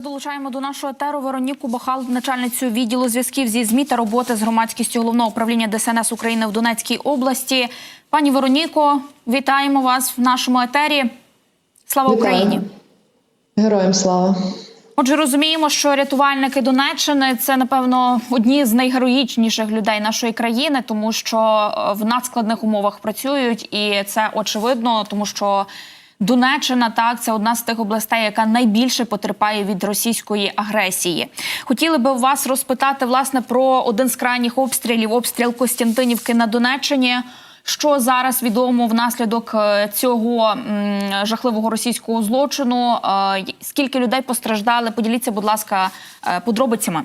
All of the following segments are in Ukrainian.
Долучаємо до нашого етеру Вероніку Бахал, начальницю відділу зв'язків зі ЗМІ та роботи з громадськістю головного управління ДСНС України в Донецькій області. Пані Вероніко, вітаємо вас в нашому етері. Слава Вітаю. Україні! Героям слава. Отже, розуміємо, що рятувальники Донеччини це напевно одні з найгероїчніших людей нашої країни, тому що е, в надскладних умовах працюють, і це очевидно, тому що Донеччина так це одна з тих областей, яка найбільше потерпає від російської агресії. Хотіли би вас розпитати власне про один з крайніх обстрілів обстріл Костянтинівки на Донеччині. Що зараз відомо внаслідок е, цього жахливого російського злочину? Е, Скільки людей постраждали? Поділіться, будь ласка, е, подробицями.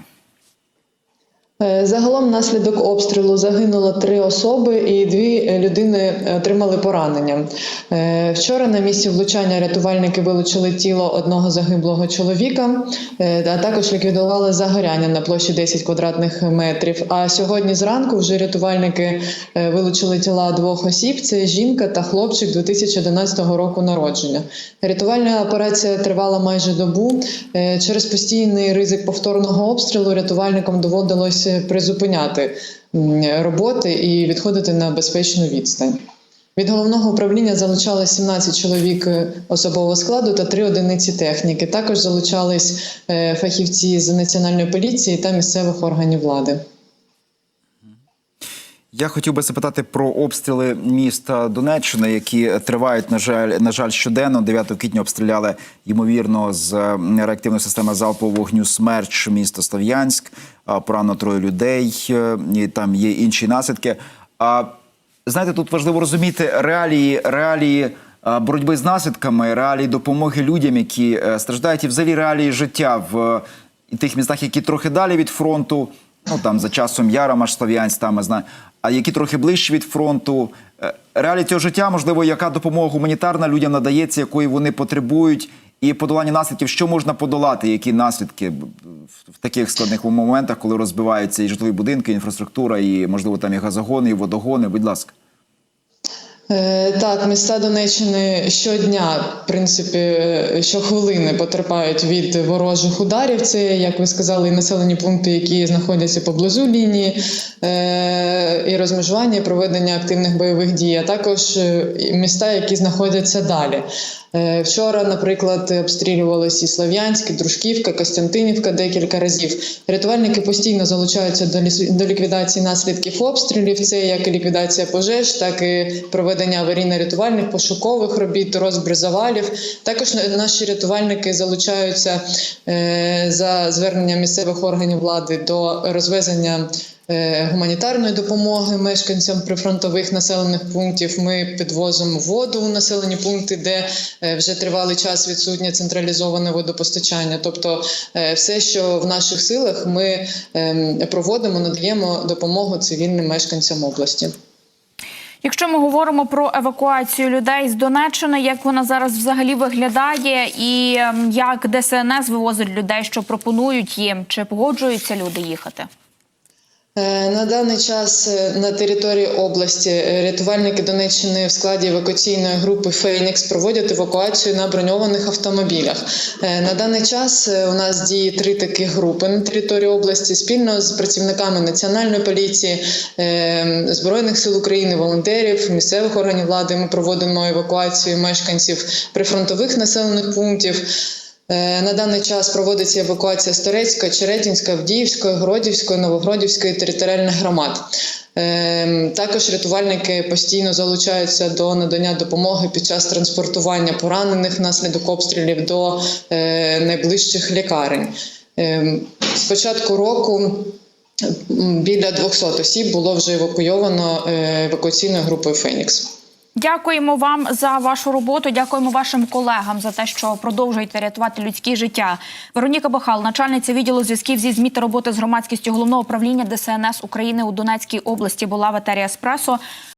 Е, Загалом внаслідок обстрілу загинуло три особи, і дві е, людини отримали поранення. Е, Вчора на місці влучання рятувальники вилучили тіло одного загиблого чоловіка, е, а також ліквідували загоряння на площі 10 квадратних метрів. А сьогодні зранку вже рятувальники е, вилучили тіла двох осіб: це жінка та хлопчик 2011 року народження. Рятувальна операція тривала майже добу. Е, Через постійний ризик повторного обстрілу рятувальникам доводилось призупиняти роботи і відходити на безпечну відстань. Від головного управління залучали 17 чоловік е, особового складу та 3 одиниці техніки. Також залучались е, фахівці з національної поліції та місцевих органів влади. Я хотів би запитати про обстріли міста Донеччини, які тривають, на жаль, на жаль, щоденно. 9 квітня обстріляли ймовірно з реактивної системи залпового вогню смерч місто Слов'янськ. А, Поранено троє людей, е, і там є інші наслідки. А знаєте, тут важливо розуміти реалії, реалії боротьби з наслідками, реалії допомоги людям, які е, страждають, і взагалі реалії життя в е, тих містах, які трохи далі від фронту. Ну там за часом Яра, Маш Слов'янськ, там я знаю, а які трохи ближче від фронту. реалі Реалії цього життя, можливо, яка допомога гуманітарна людям надається, якої вони потребують, і подолання наслідків, що можна подолати, які наслідки в таких складних моментах, коли розбиваються і житлові будинки, і інфраструктура, і можливо там і газогони, і водогони. Будь ласка. Е, Так, міста Донеччини щодня, в принципі, е, щохвилини потерпають від ворожих ударів. Це, як ви сказали, і населені пункти, які знаходяться поблизу лінії е, і розмежування, і проведення активних бойових дій, а також міста, які знаходяться далі. Е, Вчора, наприклад, обстрілювалися і Слов'янськ, і Дружківка, Костянтинівка декілька разів. Рятувальники постійно залучаються до ліквідації наслідків обстрілів. Це як і ліквідація пожеж, так і проведення аварійно-рятувальних пошукових робіт, розбір завалів. Також наші рятувальники залучаються е, за зверненням місцевих органів влади до розвезення. Е, Гуманітарної допомоги мешканцям прифронтових населених пунктів ми підвозимо воду у населені пункти, де е, вже тривалий час відсутнє централізоване водопостачання. Тобто, е, все, що в наших силах, ми ем, проводимо, надаємо допомогу цивільним мешканцям області. Якщо ми говоримо про евакуацію людей з Донеччини, як вона зараз взагалі виглядає, і ем, як ДСНС вивозить людей, що пропонують їм, чи погоджуються люди їхати? Е, На даний час е, на території області е, рятувальники Донеччини в складі евакуаційної групи Фенікс проводять евакуацію на броньованих автомобілях. На даний час у нас діє три такі групи на території області спільно з працівниками національної поліції, збройних сил України, волонтерів, місцевих органів влади. Ми проводимо евакуацію мешканців прифронтових населених пунктів. Е, На даний час проводиться евакуація з Торецької, Черетінської, Авдіївської, Городівської, Новогродівської територіальних громад. Е, Також рятувальники постійно залучаються до надання допомоги під час транспортування поранених внаслідок обстрілів до е, найближчих лікарень. З початку року біля 200 осіб було вже евакуйовано евакуаційною групою Фенікс. Дякуємо вам за вашу роботу. Дякуємо вашим колегам за те, що продовжуєте рятувати людські життя. Вероніка Бахал, начальниця відділу зв'язків зі ЗМІ та роботи з громадськістю головного управління ДСНС України у Донецькій області, була в етері Еспресо.